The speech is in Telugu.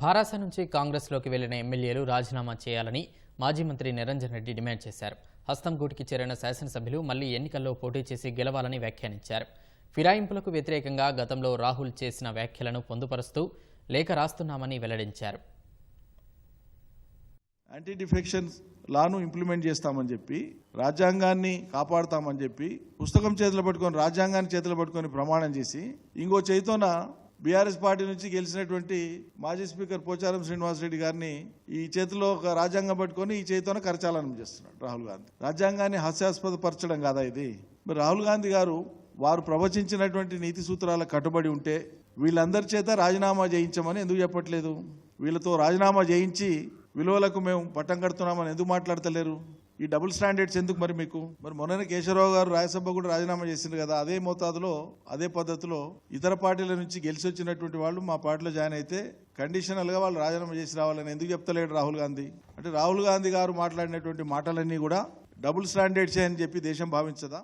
భారాస నుంచి కాంగ్రెస్లోకి వెళ్ళిన ఎమ్మెల్యేలు రాజీనామా చేయాలని మాజీ మంత్రి నిరంజన్ రెడ్డి డిమాండ్ చేశారు. హస్తం గూటికి చేరిన శాసనసభ్యులు మళ్ళీ ఎన్నికల్లో పోటీ చేసి గెలవాలని వ్యాఖ్యానించారు. ఫిరాయింపులకు వ్యతిరేకంగా గతంలో రాహుల్ చేసిన వ్యాఖ్యలను పొందుపరుస్తూ లేఖ రాస్తున్నామని వెల్లడించారు. యాంటీ డిఫెక్షన్ లాను ఇంప్లిమెంట్ చేస్తామని చెప్పి రాజ్యాంగాన్ని కాపాడుతామని చెప్పి పుస్తకం చేతులు పట్టుకొని రాజ్యాంగాన్ని చేతులు పట్టుకొని ప్రమాణం చేసి ఇంకో చేతితోన బీఆర్ఎస్ పార్టీ నుంచి గెలిచినటువంటి మాజీ స్పీకర్ పోచారం శ్రీనివాసరెడ్డి గారిని ఈ చేతిలో ఒక రాజ్యాంగం పట్టుకొని ఈ చేతితోన కరచాలనం చేస్తున్నాడు రాహుల్ గాంధీ. రాజ్యాంగాన్ని హాస్యాస్పద పరచడం కాదా ఇది? మరి రాహుల్ గాంధీ గారు వారు ప్రవచించినటువంటి నీతి సూత్రాలకు కట్టుబడి ఉంటే వీళ్ళందరి చేత రాజీనామా చేయించమని ఎందుకు చెప్పట్లేదు? వీళ్ళతో రాజీనామా చేయించి విలువలకు మేము పట్టం కడుతున్నామని ఎందుకు మాట్లాడతలేరు? ఈ డబుల్ స్టాండర్డ్స్ ఎందుకు మరి మీకు? మరి మొన్ననే కేశవరావు గారు రాజ్యసభ కూడా రాజీనామా చేసింది కదా అదే మోతాదులో అదే పద్ధతిలో ఇతర పార్టీల నుంచి గెలిచి వచ్చినటువంటి వాళ్ళు మా పార్టీలో జాయిన్ అయితే కండిషనల్గా వాళ్ళు రాజీనామా చేసి రావాలని ఎందుకు చెప్తలేడు రాహుల్ గాంధీ? అంటే రాహుల్ గాంధీ గారు మాట్లాడినటువంటి మాటలన్నీ కూడా డబుల్ స్టాండర్డ్సే అని చెప్పి దేశం భావించదా?